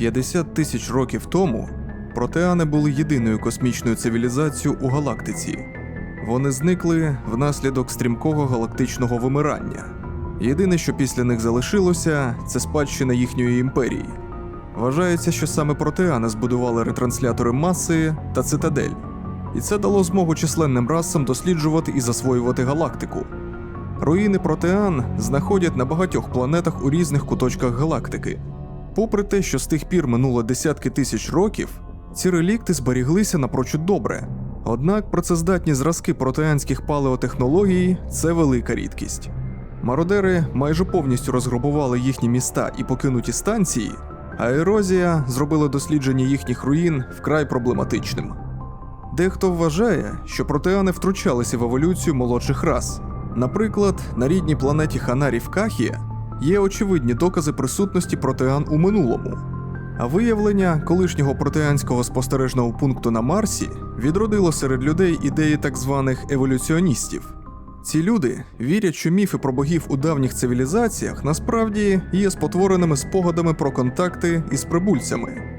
50 тисяч років тому протеани були єдиною космічною цивілізацією у галактиці. Вони зникли внаслідок стрімкого галактичного вимирання. Єдине, що після них залишилося, це спадщина їхньої імперії. Вважається, що саме протеани збудували ретранслятори маси та цитадель, і це дало змогу численним расам досліджувати і засвоювати галактику. Руїни протеан знаходять на багатьох планетах у різних куточках галактики. Попри те, що з тих пір минуло десятки тисяч років, ці релікти зберіглися напрочуд добре. Однак працездатні зразки протеанських палеотехнологій це велика рідкість. Мародери майже повністю розграбували їхні міста і покинуті станції, а ерозія зробила дослідження їхніх руїн вкрай проблематичним. Дехто вважає, що протеани втручалися в еволюцію молодших рас. Наприклад, на рідній планеті Ханарів Кахія є очевидні докази присутності протеан у минулому. А виявлення колишнього протеанського спостережного пункту на Марсі відродило серед людей ідеї так званих еволюціоністів. Ці люди вірять, що міфи про богів у давніх цивілізаціях насправді є спотвореними спогадами про контакти із прибульцями.